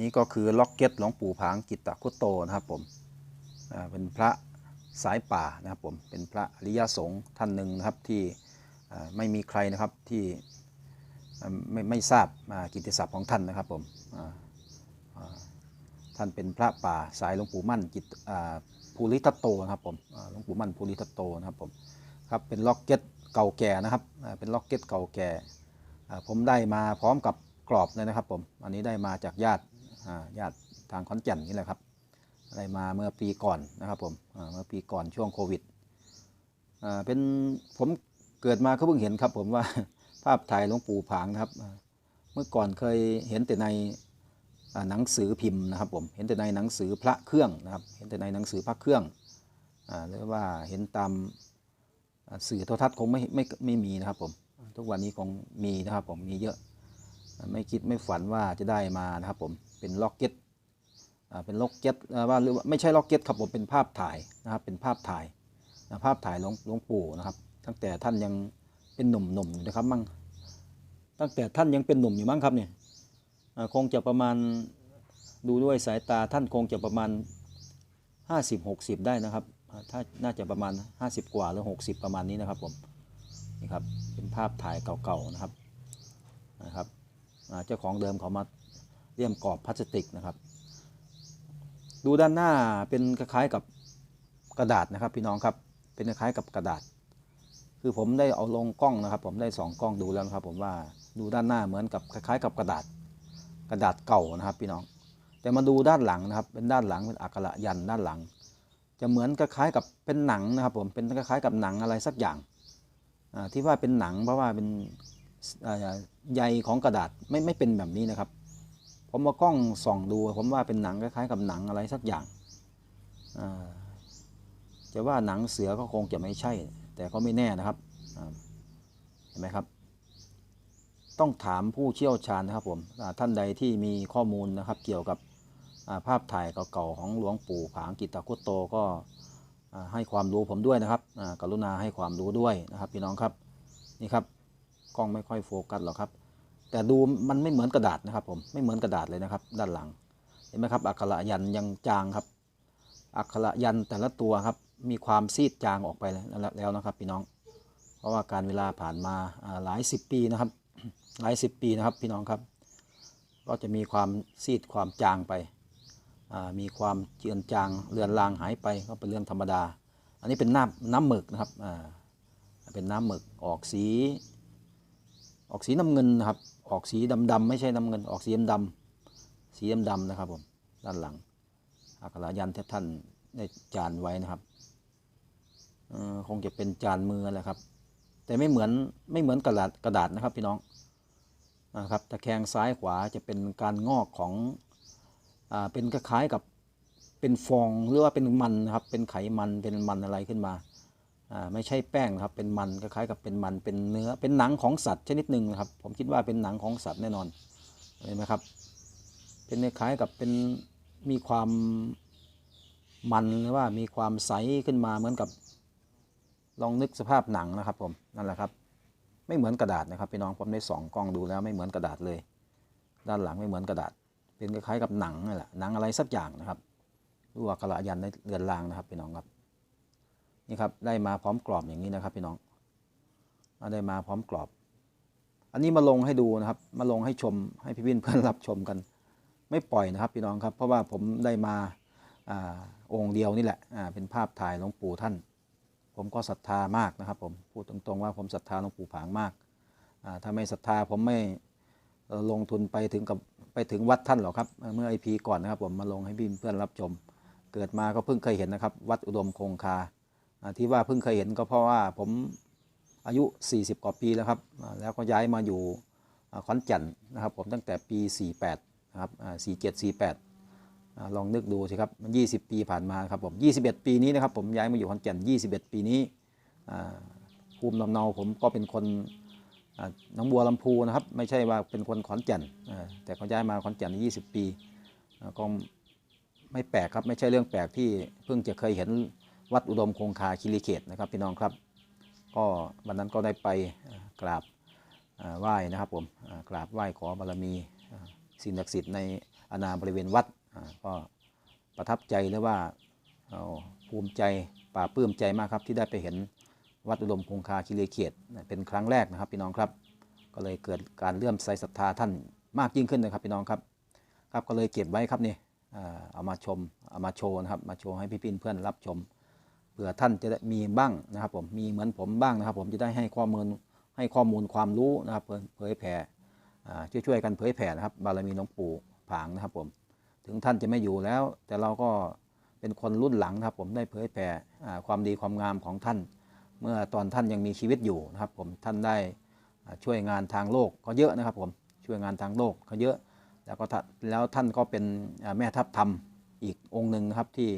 นี่ก็คือล็อกเก็ตหลวงปู่ผางกิตตคุโตนะครับผมเป็นพระสายป่านะครับผมเป็นพระอริยสงฆ์ท่านหนึ่งนะครับที่ไม่มีใครนะครับที่ไม่ไม่ทราบกิตติศัพท์ของท่านนะครับผมท่านเป็นพระป่าสายหลวงปู่มั่นกิตภูริทัตโตนะครับผมหลวงปู่มั่นภูริทัตโตนะครับผมครับเป็นล็อกเก็ตเก่าแก่นะครับเป็นล็อกเก็ตเก่าแก่ผมได้มาพร้อมกับกรอบเลยนะครับผมอันนี้ได้มาจากญาติ ญาติทางขอนแก่นนี่แหละครับ อะได้มาเมื่อปีก่อนนะครับผมเมื่อปีก่อนช่วงโควิดเป็นผมเกิดมาก็เพิ่งเห็นครับผมว่าภาพถ่ายหลวงปู่ผางนะครับ เมื่อก่อนเคยเห็นแต่ในหนังสือพิมพ์นะครับผมเห็นแต่ในหนังสือพระเครื่องนะครับ เห็นแต่ในหนังสือพระเครื่องอหรือว่าเห็นตามสื่อโทรทัศน์คงไม่ไม่ไม่มีนะครับผมทุกวันนี้คงมีนะครับผมมีเยอะ ไม่คิดไม่ฝันว่าจะได้มานะครับผม เป็นล็อกเก็ตอ่าเป็นล็อกเก็ตว่าหรือว่าไม่ใช่ล็อกเก็ตครับผมเป็นภาพถ่ายนะครับเป็นภาพถ่ายนะภาพถ่ายหลวงหลวงปู่นะครับ ตั้งแต่ท่านยังเป็นหนุ่มๆอยู่นะครับมั่งตั้งแต่ท่านยังเป็นหนุ่มอยู่มั้งครับเนี่ยอ่าคงจะประมาณดูด้วยสายตาท่านคงจะประมาณ 50-60 ได้นะครับ ถ้าน่าจะประมาณ 50 กว่าหรือ 60 ประมาณนี้นะครับผมนี่ครับเป็นภาพถ่ายเก่าๆนะครับนะครับอ่าเจ้าของเดิมเขามา เลี่ยมกรอบพลาสติกนะครับ ดูด้านหน้าเป็นคล้ายๆกับกระดาษนะครับพี่น้องครับเป็นคล้ายๆกับกระดาษ คือผมได้เอาลงกล้องนะครับ ผมได้สองกล้องดูแล้วนะครับ ผมว่าดูด้านหน้าเหมือนกับคล้ายๆ กับกระดาษ กระดาษเก่านะครับพี่น้อง แต่มาดูด้านหลังนะครับ เป็นด้านหลังเป็นอักขระยันด้านหลัง จะเหมือนคล้ายๆกับเป็นหนังนะครับ ผมเป็นคล้ายๆกับหนังอะไรสักอย่างที่ว่าเป็นหนังเพราะว่าเป็นใยของกระดาษไม่ไม่เป็นแบบนี้นะครับ ผมมากล้องส่องดู ผมว่าเป็นหนังคล้ายๆกับหนังอะไรสักอย่างจะว่าหนังเสือก็คงจะไม่ใช่ แต่ก็ไม่แน่นะครับเห็นไหมครับ ต้องถามผู้เชี่ยวชาญนะครับผมท่านใดที่มีข้อมูลนะครับ เกี่ยวกับภาพถ่ายเก่าๆของหลวงปู่ผางกิตตคุตโตก็ให้ความรู้ผมด้วยนะครับกรุณาให้ความรู้ด้วยนะครับ พี่น้องครับนี่ครับกล้องไม่ค่อยโฟกัสหรอกครับ แต่ดูมันไม่เหมือนกระดาษนะครับ ผมไม่เหมือนกระดาษเลยนะครับ ด้านหลังเห็นไหมครับอักขระยันยังจางครับอักขระยันแต่ละตัวครับ มีความซีดจางออกไปแล้วนะครับ พี่น้อง เพราะว่าการเวลาผ่านมาหลายสิบปีนะครับ หลายสิบปีนะครับ พี่น้องครับ ก็จะมีความซีดความจางไปมีความเจือนจางเลือนลางหายไปก็เป็นเรื่องธรรมดา อันนี้เป็นน้ำน้ำหมึกนะครับเป็นน้ำหมึกออกสี ออกสีน้ำเงินนะครับ ออกสีดำๆไม่ใช่น้ำเงินออกสีดำๆสีดำๆนะครับผมด้านหลังอักขระยันที่ท่านได้จานไว้นะครับออคงจะเป็นจานมือแหละครับ แต่ไม่เหมือนไม่เหมือนกระดาษกระดาษนะครับพี่น้องนะครับตะแคงซ้ายขวาจะเป็นการงอกของอ่าเป็นคล้ายๆกับเป็นฟองหรือว่าเป็นมันนะครับเป็นไขมันเป็นมันอะไรขึ้นมา ไม่ใช่แป้งนะครับเป็นมันคล้ายๆกับเป็นมันเป็นเนื้อเป็นหนังของสัตว์ชนิดหนึ่งนะครับ ผมคิดว่าเป็นหนังของสัตว์แน่นอนเห็นไหมครับ เป็นคล้ายกับเป็นมีความมันหรือว่ามีความใสขึ้นมาเหมือนกับลองนึกสภาพหนังนะครับผมนั่นแหละครับไม่เหมือนกระดาษนะครับพี่น้องผมได้สองกล้องดูแล้วไม่เหมือนกระดาษเลย ด้านหลังไม่เหมือนกระดาษ เป็นคล้ายๆกับหนังนี่แหละหนังอะไรสักอย่างนะครับรูว่ากระยันในเรือนรางนะครับพี่น้องครับ นี่ครับได้มาพร้อมกรอบอย่างนี้นะครับพี่น้องได้มาพร้อมกรอบ อันนี้มาลงให้ดูนะครับ มาลงให้ชมให้พี่วินเพื่อนรับชมกัน ไม่ปล่อยนะครับพี่น้องครับ เพราะว่าผมได้มาอาองค์เดียวนี่แหละอ่าเป็นภาพถ่ายหลวงปู่ท่าน ผมก็ศรัทธามากนะครับ ผมพูดตรงๆว่าผมศรัทธาหลวงปู่ผางมากอ่าถ้าไม่ศรัทธาผมไม่ลงทุนไปถึงกับไปถึงวัดท่านหรอกครับ เมื่อไอพีก่อนนะครับผมมาลงให้พี่เพื่อนรับชม เกิดมาก็เพิ่งเคยเห็นนะครับ วัดอุดมคงคา ที่ว่าเพิ่งเคยเห็นก็เพราะว่าผมอายุ 40 กว่าปีแล้วครับ แล้วก็ย้ายมาอยู่ขอนแก่นนะครับ ผมตั้งแต่ปี 48นะครับ47 48 ลองนึกดูสิครับมัน 20 ปีผ่านมาครับผม 21 ปีนี้นะครับผมย้ายมาอยู่ขอนแก่น 21 ปีนี้ภูมิลำเนาผมก็เป็นคนหน้องบัวลำพูนะครับ ไม่ใช่ว่าเป็นคนขอนแก่นแต่เขาย้ายมาขอนแก่นยี่สิบปีก็ไม่แปลกครับไม่ใช่เรื่องแปลกที่เพิ่งจะเคยเห็น วัดอุดมคงคาคิริเขตนะครับพี่น้องครับ ก็วันนั้นก็ได้ไปกราบไหว้นะครับผมกราบไหว้ขอบารมีสิ่งศักดิ์สิทธิ์ในอาณาบริเวณวัดก็ประทับใจหรือว่าภูมิใจปลาปลื้มใจมากครับที่ได้ไปเห็นวัดอุดมคงคาคิรีเขตเป็นครั้งแรกนะครับพี่น้องครับ ก็เลยเกิดการเลื่อมใสศรัทธาท่านมากยิ่งขึ้นนะครับพี่น้องครับครับก็เลยเก็บไว้ครับนี่เอามาชมเอามาโชว์นะครับมาโชว์ให้พี่พี่เพื่อนรับชม ผื่อท่านจะได้มีบ้างนะครับผมมีเหมือนผมบ้างนะครับ ผมจะได้ให้ข้อมูลให้ข้อมูลความรู้นะครับเผยแผ่ช่วยๆกันเผยแผ่นะครับ บารมีหลวงปู่ผางนะครับผมถึงท่านจะไม่อยู่แล้ว แต่เราก็เป็นคนรุ่นหลังนะครับ ผมได้เผยแผ่ความดีความงามของท่าน เมื่อตอนท่านยังมีชีวิตอยู่นะครับ ผมท่านได้ช่วยงานทางโลกก็เยอะนะครับ ผมช่วยงานทางโลกก็เยอะ แล้วก็ท่านแล้วท่านก็เป็นแม่ทัพธรรมอีกองค์หนึ่งนะครับที่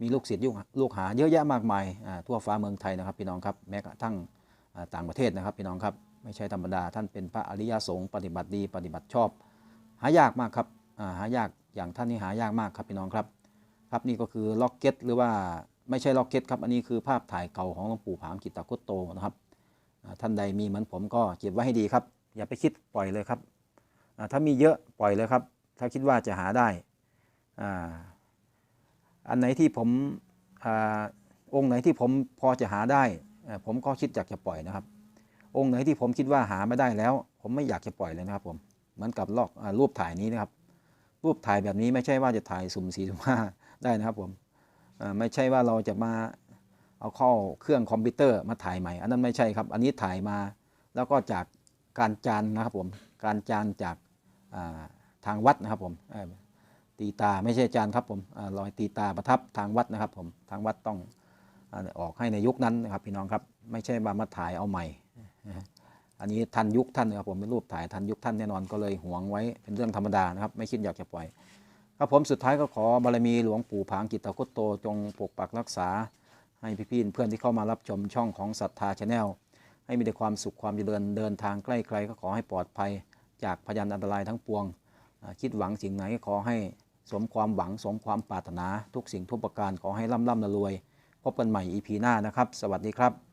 มีลูกศิษย์ลูกลูกหาเยอะแยะมากมายอ่าทั่วฟ้าเมืองไทยนะครับ พี่น้องครับแม้กระทั่งอ่าต่างประเทศนะครับ พี่น้องครับไม่ใช่ธรรมดา ท่านเป็นพระอริยสงฆ์ปฏิบัติดี ปฏิบัติชอบ หายากมากครับอ่าหายากอย่างท่านนี่หายากมากครับพี่น้องครับ ครับนี่ก็คือล็อกเก็ตหรือว่าไม่ใช่ล็อกเก็ตครับอันนี้คือภาพถ่ายเก่าของหลวงปู่ผางกิตตคุตโตนะครับอ่าท่านใดมีเหมือนผมก็เก็บไว้ให้ดีครับ อย่าไปคิดปล่อยเลยครับอ่าถ้ามีเยอะปล่อยเลยครับ ถ้าคิดว่าจะหาได้อ่า อันไหนที่ผมอองค์ไหนที่ผมพอจะหาได้ ผมก็คิดอยากจะปล่อยนะครับ องค์ไหนที่ผมคิดว่าหาไม่ได้แล้ว ผมไม่อยากจะปล่อยเลยนะครับผมเหมือนกับลอกอรูปถ่ายนี้นะครับ รูปถ่ายแบบนี้ไม่ใช่ว่าจะถ่ายสุ่มสี่สุ่มห้าได้นะครับผมไม่ใช่ว่าเราจะมาเอาเข้าเครื่องคอมพิวเตอร์มาถ่ายใหม่ อันนั้นไม่ใช่ครับ อันนี้ถ่ายมาแล้วก็จากการจานนะครับผม การจานจากทางวัดนะครับผม ตีตาไม่ใช่อาจารย์ครับผมอรอยตีตาประทับทางวัดนะครับผมทางวัดต้องออกให้ในยุคนั้นนะครับพี่น้องครับไม่ใช่มามาถ่ายเอาใหม่ อันนี้ทันยุคท่านนะครับผมเป็นรูปถ่ายทันยุคท่านแน่นอนก็เลยหวงไว้เป็นเรื่องธรรมดานะครับไม่คิดอยากจะปล่อยครับผมสุดท้ายก็ขอบารมีหลวงปู่ผางกิตตคุตโตจงปกปักรักษา ให้พี่ๆเพื่อนที่เข้ามารับชมช่องของศรัทธาชาแนลให้มีแต่ความสุขความเจริญเดินทางใกล้ไกลก็ขอให้ปลอดภัย จากพยันอันตรายทั้งปวง คิดหวังสิ่งไหนก็ขอให้ สมความหวังสมความปรารถนาทุกสิ่งทุกประการขอให้ร่ำร่ำรวย พบกันใหม่ EP หน้านะครับ สวัสดีครับ